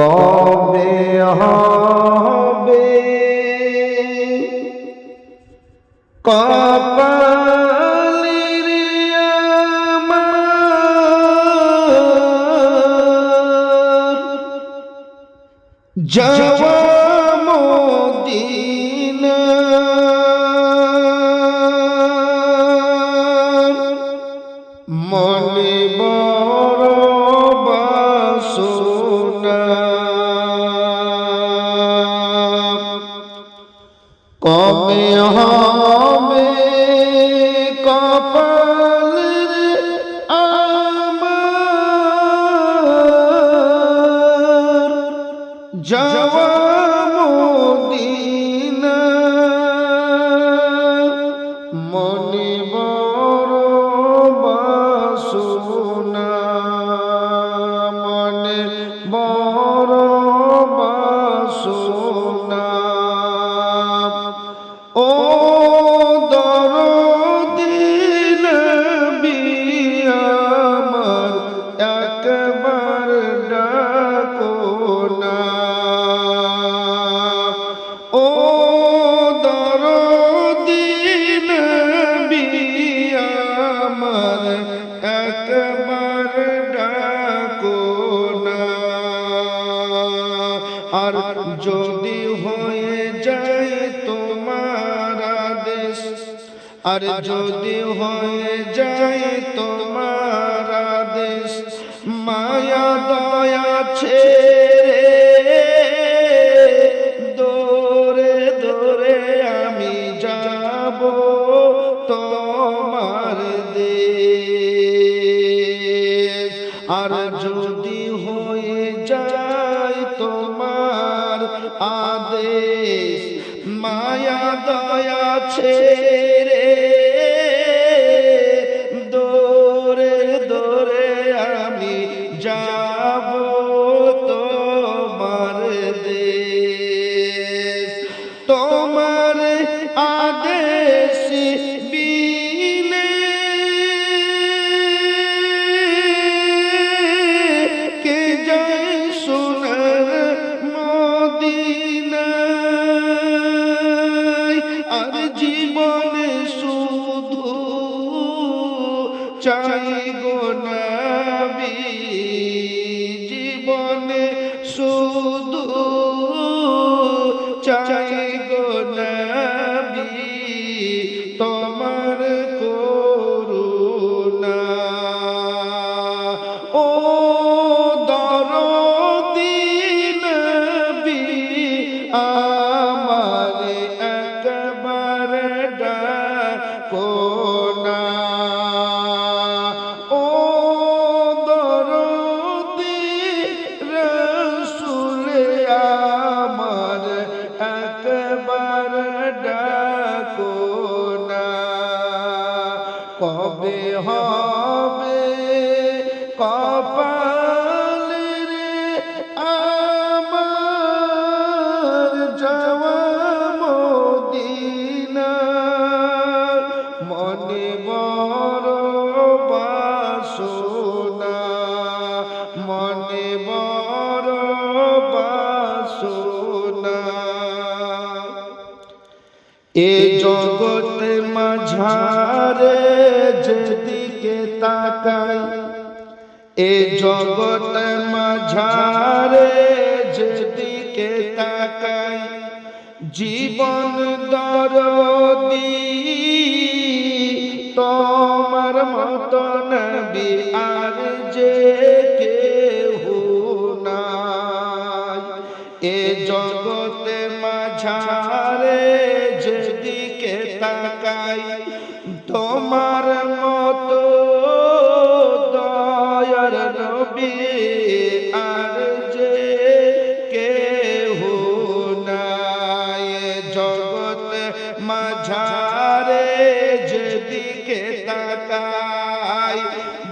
কবে হবে কপালের আমার মনে বড় আর যদি হয়ে যায় তোমার আদেশ, মায়া, দয়া ছেড়ে দৌড়ে দৌড়ে আমি যাব তোমার দে আর আদেশ মায়া দয়া ছেড়ে দোরে দোরে আমি যাব তোমার দেশ জীবনে শুধু মাঝারে যেদিকে তাকাই এ জগত মাঝারে যেদিকে তাকাই জীবন দরদি তোমার মতন নবী তাকাই তোমার মতো দয়ার নবী আর যে কেহ নাই। এ জগতে মাঝারে যেদিকে তাকাই,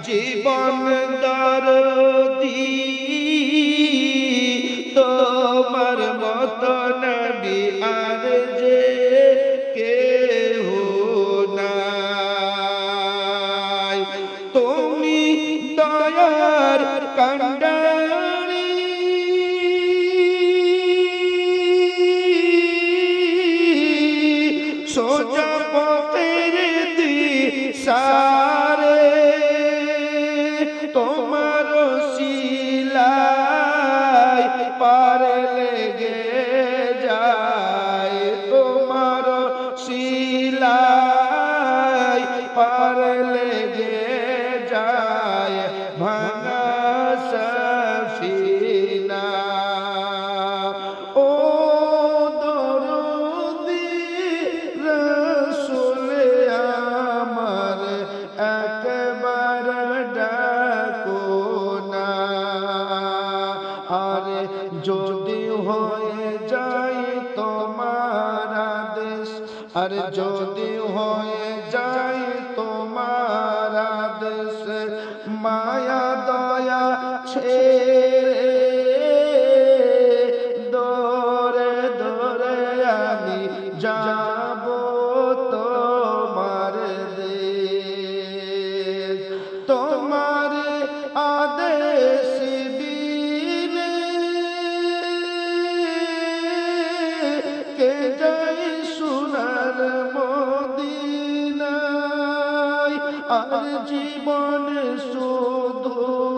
জীবন লেগে যদি হয়ে যায় তোমার আদেশ আর যদি হয়ে যায় তোমার আদেশ মায়া দয়া ছে জীবন শুধু